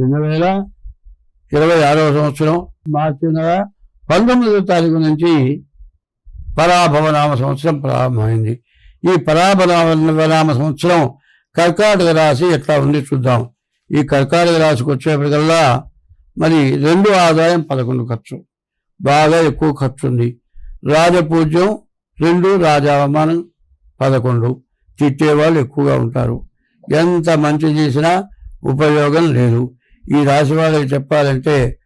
రెండు వేల ఇరవై ఆరవ సంవత్సరం మార్చి నెల పంతొమ్మిదవ తారీఖు నుంచి పరాభవనామ సంవత్సరం ప్రారంభమైంది. ఈ పరాభవనామ సంవత్సరం కర్కాటక రాశి ఎట్లా ఉంది చూద్దాం. ఈ కర్కాటక రాశికి వచ్చేప్పటికల్లా మరి రెండు ఆదాయం పదకొండు ఖర్చు. బాగా ఎక్కువ ఖర్చు ఉంది. రాజపూజ్యం రెండు రాజావమానం పదకొండు. తిట్టేవాళ్ళు ఎక్కువగా ఉంటారు. ఎంత మంచి చేసినా ఉపయోగం లేదు. ఈ రాశి వాళ్ళకి చెప్పాలంటే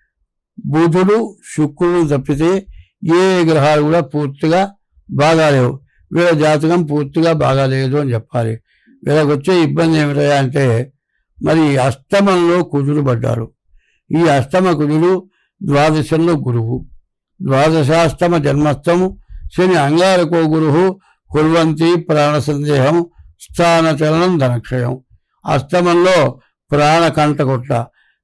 బుధుడు శుక్రుడు తప్పితే ఏ గ్రహాలు కూడా పూర్తిగా బాగాలేవు. వీళ్ళ జాతకం పూర్తిగా బాగాలేదు అని చెప్పాలి. వీళ్ళకి వచ్చే ఇబ్బంది ఏమిటా అంటే మరి అష్టమంలో కుజుడు పడ్డారు. ఈ అష్టమ కుజుడు ద్వాదశంలో గురువు. ద్వాదశాష్టమ జన్మస్థము శని అంగారకో గురువు కుర్వంతి ప్రాణ సందేహం స్థానచలనం ధనక్షయం. అష్టమంలో ప్రాణకంటకొట్ట.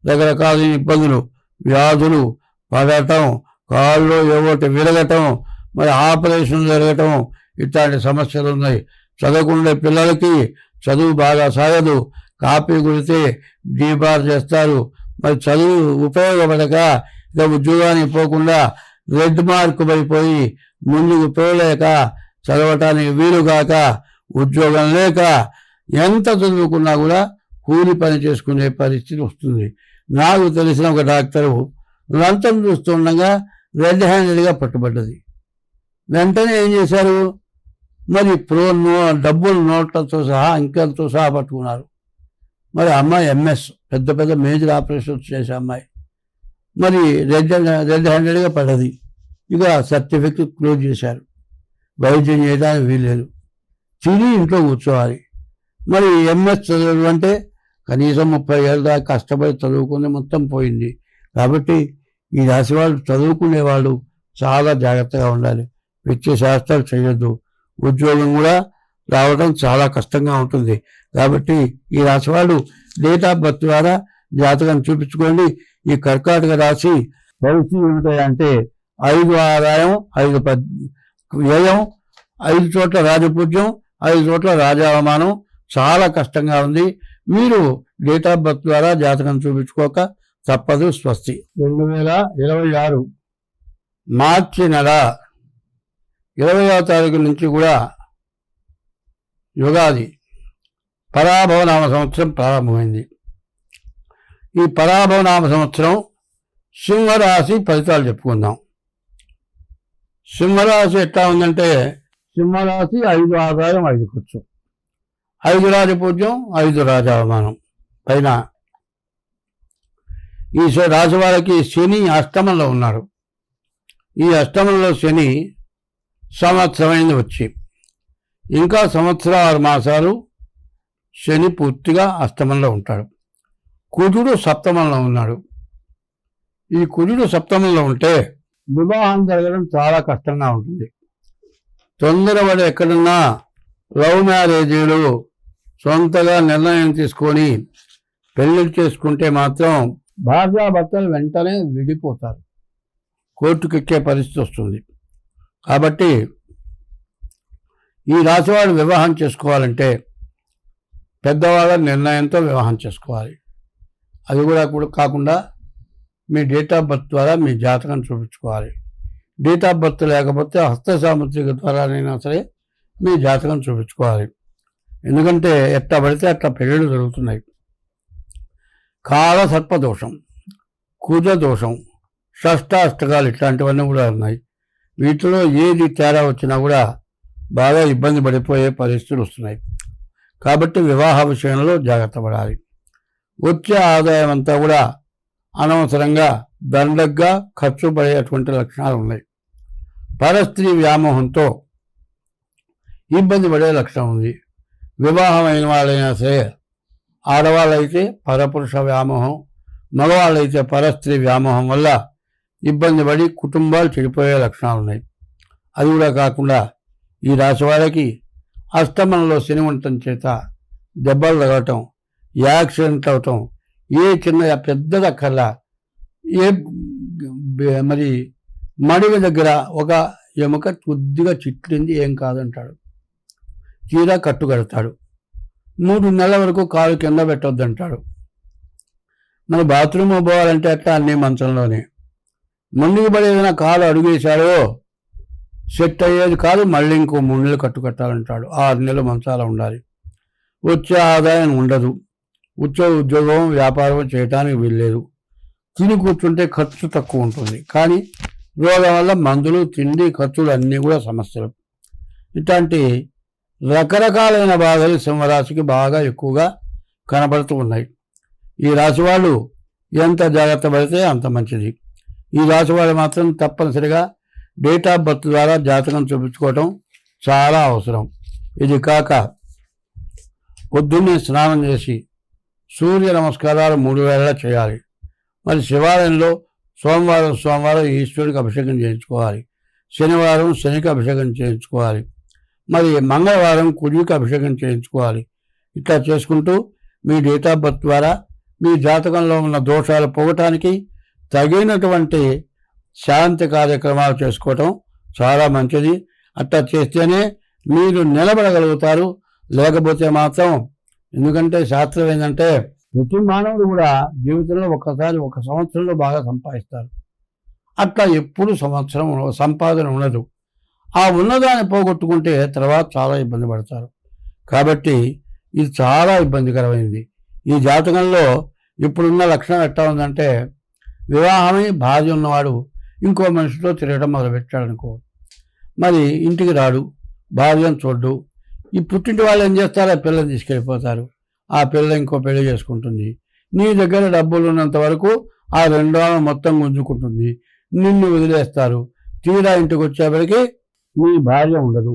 రకరకాల ఇబ్బందులు వ్యాధులు పడటం కాళ్ళు ఏవోటి విరగటం మరి ఆపరేషన్ జరగటం ఇట్లాంటి సమస్యలు ఉన్నాయి. చదవకుండా పిల్లలకి చదువు బాగా సాగదు. కాపీ కొడితే డీబార్ చేస్తారు. మరి చదువు ఉపయోగపడక ఇక ఉద్యోగానికి పోకుండా రెడ్ మార్క్ పడిపోయి ముందుకు పోలేక చదవటానికి వీలుగాక ఉద్యోగం లేక ఎంత చదువుకున్నా కూడా కూలి పని చేసుకునే పరిస్థితి వస్తుంది. నాకు తెలిసిన ఒక డాక్టరు లంచం చూస్తుండగా రెడ్ హ్యాండెడ్గా పట్టుబడ్డది. వెంటనే ఏం చేశారు? మరి ప్రో నో డబ్బులు నోట్లతో సహా అంకెలతో సహా పట్టుకున్నారు. మరి అమ్మాయి ఎంఎస్ పెద్ద పెద్ద మేజర్ ఆపరేషన్స్ చేసే అమ్మాయి. మరి రెడ్ రెడ్ హ్యాండెడ్గా పడ్డది. ఇక సర్టిఫికెట్ క్లోజ్ చేశారు. వైద్యం చేయడానికి వీల్లేదు. తిరిగి ఇంట్లో కూర్చోవాలి. మరి ఎంఎస్ చదవడం అంటే కనీసం ముప్పై ఏళ్ళ దాకా కష్టపడి చదువుకుని మొత్తం పోయింది. కాబట్టి ఈ రాశి వాళ్ళు చదువుకునే వాళ్ళు చాలా జాగ్రత్తగా ఉండాలి. విద్య శాస్త్రాలు చేయొద్దు. ఉద్యోగం కూడా రావడం చాలా కష్టంగా ఉంటుంది. కాబట్టి ఈ రాశి వాళ్ళు డేట్ ఆఫ్ బర్త్ ద్వారా జాతకం చూపించుకోండి. ఈ కర్కాటక రాశి పరిస్థితి ఏమిటంటే ఐదు ఆదాయం ఐదు పద్ వ్యయం ఐదు చోట్ల రాజపూజ్యం ఐదు చోట్ల రాజావమానం. చాలా కష్టంగా ఉంది. మీరు డేట్ ఆఫ్ బర్త్ ద్వారా జాతకం చూపించుకోక తప్పదు స్వస్తి. రెండు వేల ఇరవై ఆరు. మార్చి నెల ఇరవయో తారీఖు నుంచి కూడా యుగాది పరాభవనామ సంవత్సరం ప్రారంభమైంది. ఈ పరాభవనామ సంవత్సరం సింహరాశి ఫలితాలు చెప్పుకుందాం. సింహరాశి ఎట్లా ఉందంటే సింహరాశి ఐదు ఆదాయం ఐదు ఖర్చు. ఐదు రాజపూజ్యం ఐదు రాజావమానం పైన ఈ శ- రాశి వారికి శని అష్టమంలో ఉన్నారు ఈ అష్టమంలో శని సంవత్సరమైంది వచ్చి. ఇంకా సంవత్సర ఆరు మాసాలు శని పూర్తిగా అష్టమంలో ఉంటాడు. కుజుడు సప్తమంలో ఉన్నాడు. ఈ కుజుడు సప్తమంలో ఉంటే వివాహం జరగడం చాలా కష్టంగా ఉంటుంది. తొందరపడి ఎక్కడున్నా లవ్ మ్యారేజీలు సొంతగా నిర్ణయం తీసుకొని పెళ్ళి చేసుకుంటే మాత్రం భార్యాభర్తలు వెంటనే విడిపోతారు. కోర్టుకెక్కే పరిస్థితి వస్తుంది. కాబట్టి ఈ రాశివాడు వివాహం చేసుకోవాలంటే పెద్దవాళ్ళ నిర్ణయంతో వివాహం చేసుకోవాలి. అది కూడా కూడా కాకుండా మీ డేట్ ఆఫ్ బర్త్ ద్వారా మీ జాతకం చూపించుకోవాలి. డేట్ ఆఫ్ బర్త్ లేకపోతే హస్త సాముద్రిక ద్వారానైనా సరే మీ జాతకం చూపించుకోవాలి. ఎందుకంటే ఎట్లా పడితే అట్లా పెళ్ళిళ్ళు జరుగుతున్నాయి. కాల సర్పదోషం కుజ దోషం షష్టాష్టకాలు ఇట్లాంటివన్నీ కూడా ఉన్నాయి. వీటిలో ఏది తేడా వచ్చినా కూడా బాగా ఇబ్బంది పడిపోయే పరిస్థితులు వస్తున్నాయి. కాబట్టి వివాహ విషయంలో జాగ్రత్త పడాలి. వచ్చే ఆదాయం అంతా కూడా అనవసరంగా దండగ్గా ఖర్చు పడేటువంటి లక్షణాలు ఉన్నాయి. పరస్త్రీ వ్యామోహంతో ఇబ్బంది పడే లక్షణం ఉంది. వివాహమైన వాళ్ళైనా సరే ఆడవాళ్ళైతే పరపురుష వ్యామోహం మగవాళ్ళైతే పరస్త్రీ వ్యామోహం వల్ల ఇబ్బంది పడి కుటుంబాలు చెడిపోయే లక్షణాలు ఉన్నాయి. అది కూడా కాకుండా ఈ రాశి వాళ్ళకి అష్టమంలో శని ఉండటం చేత దెబ్బలు తగలటం యాక్సిడెంట్ అవటం ఏ చిన్న పెద్దదక్కర్లా ఏ మరి మడివి దగ్గర ఒక ఎముక కొద్దిగా చిట్లింది ఏం కాదంటాడు. తీరా కట్టు కడతాడు మూడు నెలల వరకు కాలు కింద పెట్టొద్దంటాడు. మన బాత్రూమ్ పోవాలంటే అట్లా అన్ని మంచంలోనే? ముందుకు పడి ఏదైనా కాలు అడుగేశాడో సెట్ అయ్యేది కాదు మళ్ళీ ఇంకో మూడు నెలలు కట్టుకట్టాలంటాడు. ఆరు నెలలు మంచాల ఉండాలి. వచ్చే ఆదాయం ఉండదు. వచ్చే ఉద్యోగం వ్యాపారం చేయటానికి వీల్లేదు. తిని కూర్చుంటే ఖర్చు తక్కువ ఉంటుంది. కానీ రోగం వల్ల మందులు తిండి ఖర్చులు అన్నీ కూడా సమస్యలు. ఇట్లాంటి రకరకాలైన బాధలు సింహరాశికి బాగా ఎక్కువగా కనబడుతూ ఉన్నాయి. ఈ రాశి వాళ్ళు ఎంత జాగ్రత్త పడితే అంత మంచిది. ఈ రాశి వాళ్ళు మాత్రం తప్పనిసరిగా డేట్ ఆఫ్ బర్త్ ద్వారా జాతకం చూపించుకోవటం చాలా అవసరం. ఇది కాక పొద్దున్నే స్నానం చేసి సూర్య నమస్కారాలు మూడు వేళలా చేయాలి. మరి శివాలయంలో సోమవారం సోమవారం ఈశ్వరుడికి అభిషేకం చేయించుకోవాలి. శనివారం శనికి అభిషేకం చేయించుకోవాలి. మరి మంగళవారం కుడికి అభిషేకం చేయించుకోవాలి. ఇట్లా చేసుకుంటూ మీ డేట్ ఆఫ్ బర్త్ ద్వారా మీ జాతకంలో ఉన్న దోషాలు పోవటానికి తగినటువంటి శాంతి కార్యక్రమాలు చేసుకోవటం చాలా మంచిది. అట్లా చేస్తేనే మీరు నిలబడగలుగుతారు. లేకపోతే మాత్రం ఎందుకంటే శాస్త్రం ఏంటంటే ప్రతి మానవుడు కూడా జీవితంలో ఒక్కసారి ఒక సంవత్సరంలో బాగా సంపాదిస్తారు. అట్లా ఎప్పుడు సంవత్సరం సంపాదన ఉండదు. ఆ ఉన్నదాన్ని పోగొట్టుకుంటే తర్వాత చాలా ఇబ్బంది పడతారు. కాబట్టి ఇది చాలా ఇబ్బందికరమైనది ఈ జాతకంలో ఇప్పుడున్న లక్షణం ఎట్లా ఉందంటే వివాహమై భార్య ఉన్నవాడు ఇంకో మనిషితో తిరగడం మొదలుపెట్టాడనుకో మరి ఇంటికి రాడు భార్యను చూడ్డు. ఈ పుట్టింటి వాళ్ళు ఏం చేస్తారు? ఆ పిల్లని తీసుకెళ్ళిపోతారు. ఆ పిల్ల ఇంకో పెళ్ళి చేసుకుంటుంది. నీ దగ్గర డబ్బులు ఉన్నంత వరకు ఆ రెండో మొత్తం గుంజుకుంటుంది. నిన్ను వదిలేస్తారు. తీరా ఇంటికి వచ్చేప్పటికి నీ భార్య ఉండదు.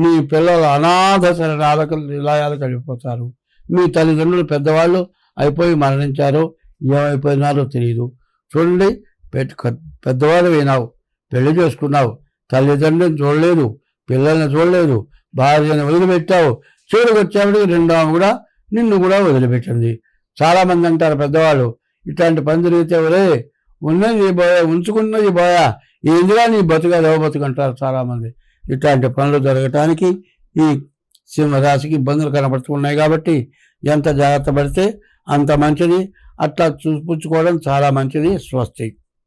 నీ పిల్లలు అనాథ శరణాలకు నిలయాలకు వెళ్ళిపోతారు. మీ తల్లిదండ్రులు పెద్దవాళ్ళు అయిపోయి మరణించారో ఏమైపోయినారో తెలియదు చూడండి పెద్దవాళ్ళు వినావు పెళ్ళి చేసుకున్నావు తల్లిదండ్రులను చూడలేదు పిల్లల్ని చూడలేదు భార్యను వదిలిపెట్టావు. చివరికి వచ్చేప్పటికి రెండో కూడా నిన్ను కూడా వదిలిపెట్టింది. చాలామంది అంటారు పెద్దవాళ్ళు ఇట్లాంటి పని జరిగితే ఒరే ఉన్నది పోయా ఉంచుకున్నది పోయా ఏందిగా నీ బతుక దేవ చాలామంది. ఇట్లాంటి పనులు జరగటానికి ఈ సింహరాశికి ఇబ్బందులు కనబడుతున్నాయి కాబట్టి ఎంత జాగ్రత్త పడితే అంత మంచిది. అట్లా చూపించుకోవడం చాలా మంచిది. స్వస్తి.